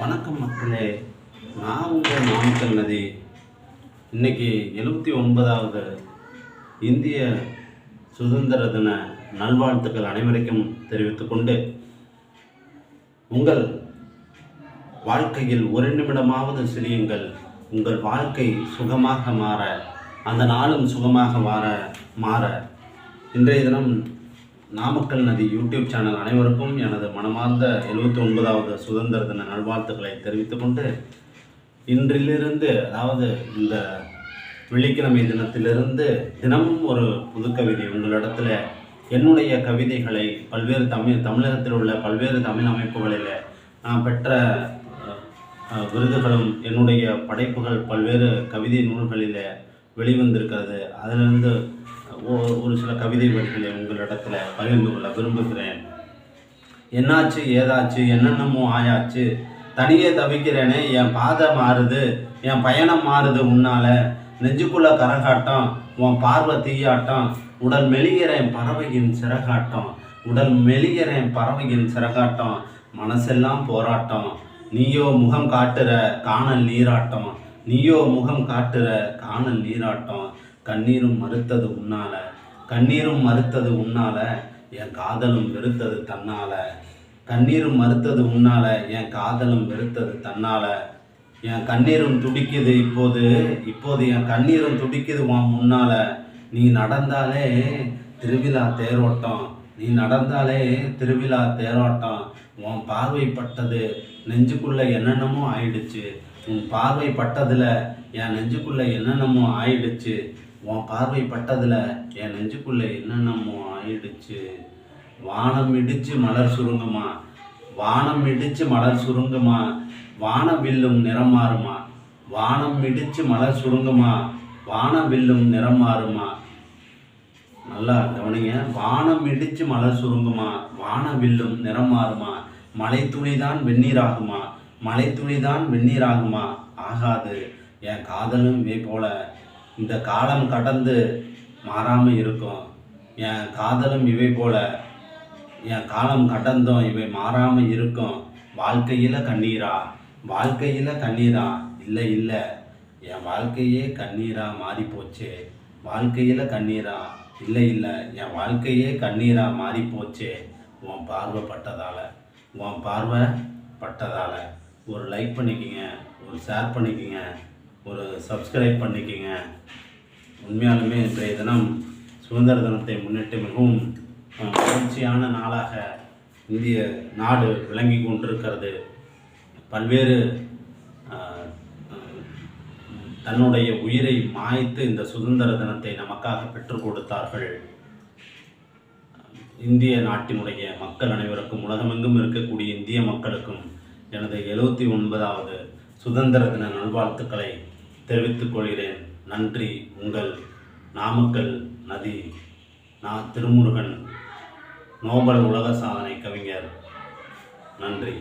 வணக்கம் மக்களே. நான் உங்கள் நாமக்கல் நதி. இன்னைக்கு எழுபத்தி ஒன்பதாவது இந்திய சுதந்திர தின நல்வாழ்த்துக்கள் அனைவருக்கும் தெரிவித்துக்கொண்டு உங்கள் வாழ்க்கையில் ஒரு நிமிடமாவது சிரியுங்கள். உங்கள் வாழ்க்கை சுகமாக மாற அந்த நாளும் சுகமாக மாற மாற. இன்றைய தினம் நாமக்கல் நதி யூடியூப் சேனல் அனைவருக்கும் எனது மனமார்ந்த எழுபத்தி ஒன்பதாவது சுதந்திர தின நல்வாழ்த்துக்களை தெரிவித்துக் கொண்டு இன்றிலிருந்து அதாவது இந்த வெள்ளிக்கிழமை தினத்திலிருந்து தினமும் ஒரு புது கவிதை உங்களிடத்தில் என்னுடைய கவிதைகளை பல்வேறு தமிழ் தமிழகத்தில் உள்ள பல்வேறு தமிழ் அமைப்புகளில் நான் பெற்ற விருதுகளும் என்னுடைய படைப்புகள் பல்வேறு கவிதை நூல்களில் வெளிவந்திருக்கிறது. அதிலிருந்து ஒரு சில கவிதை வரிகளை உங்களிடத்தில் பகிர்ந்து கொள்ள விரும்புகிறேன். என்னாச்சு ஏதாச்சு என்னென்னமோ ஆயாச்சு. தனியே தவிக்கிறேனே என் பாதை மாறுது என் பயணம் மாறுது உன்னால. நெஞ்சுக்குள்ள கரகாட்டம் உன் பார்வை தீயாட்டம். உடல் மெலிகிறேன் பறவையின் சிறகாட்டம். உடல் மெலிகிறேன் பறவையின் சிறகாட்டம். மனசெல்லாம் போராட்டம். நீயோ முகம் காட்டுற காணல் நீராட்டம். நீயோ முகம் காட்டுற காணல் நீராட்டம். கண்ணீரும் மறுத்தது உன்னால. கண்ணீரும் மறுத்தது உன்னால என் காதலும் வெறுத்தது தன்னால. கண்ணீரும் மறுத்தது உன்னால என் காதலும் வெறுத்தது தன்னால. என் கண்ணீரும் துடிக்குது இப்போது இப்போது என் கண்ணீரும் துடிக்குது உன் முன்னால. நீ நடந்தாலே திருவிழா தேரோட்டம். நீ நடந்தாலே திருவிழா தேரோட்டம். உன் பார்வைப்பட்டது நெஞ்சுக்குள்ள என்னென்னமோ ஆயிடுச்சு. உன் பார்வை என் நெஞ்சுக்குள்ள என்னென்னமோ ஆயிடுச்சு. உன் பார்வை பட்டதில் என் நெஞ்சுக்குள்ளே என்னென்னமோ ஆயிடுச்சு. வானம் இடிச்சு மலர் சுருங்குமா? வானம் இடிச்சு மலர் சுருங்குமா? வான வில்லும் நிறம் மாறுமா? வானம் இடிச்சு மலர் சுருங்குமா? வானம் வில்லும் நிறம் மாறுமா? நல்லா கவனிங்க. வானம் இடிச்சு மலர் சுருங்குமா? வான வில்லும் நிறம் மாறுமா? மலை துளிதான் வெந்நீராகுமா? மலை துளிதான் வெந்நீராகுமா? ஆகாது. என் காதலும் இதே போல. இந்த காலம் கடந்து மாறாமல் இருக்கும். என் காதலும் இவை போல. என் காலம் கடந்தும் இவை மாறாமல் இருக்கும். வாழ்க்கையில் கண்ணீரா? வாழ்க்கையில் கண்ணீரா? இல்லை இல்லை. என் வாழ்க்கையே கண்ணீரா மாறி போச்சே வாழ்க்கையில் கண்ணீரா? இல்லை இல்லை. என் வாழ்க்கையே கண்ணீரா மாறி போச்சே உன் பார்வை பட்டதால். உன் பார்வை பட்டதால். ஒரு லைக் பண்ணிக்கிங்க. ஒரு ஷேர் பண்ணிக்கிங்க. ஒரு சப்ஸ்கிரைப் பண்ணிக்கிங்க. உண்மையாலுமே இன்றைய தினம் சுதந்திர தினத்தை முன்னிட்டு மிகவும் மகிழ்ச்சியான நாளாக இந்திய நாடு விளங்கி கொண்டிருக்கிறது. பல்வேறு தன்னுடைய உயிரை மாய்த்து இந்த சுதந்திர தினத்தை நமக்காக பெற்றுக் கொடுத்தார்கள். இந்திய நாட்டினுடைய மக்கள் அனைவருக்கும் உலகமெங்கும் இருக்கக்கூடிய இந்திய மக்களுக்கும் எனது எழுபத்தி ஒன்பதாவது சுதந்திர தின நல்வாழ்த்துக்களை தெரிவித்துக் கொள்கிறேன். நன்றி. உங்கள் நாமக்கல் நதி நான் திருமுருகன் நோபல் உலக சாதனை கவிஞர். நன்றி.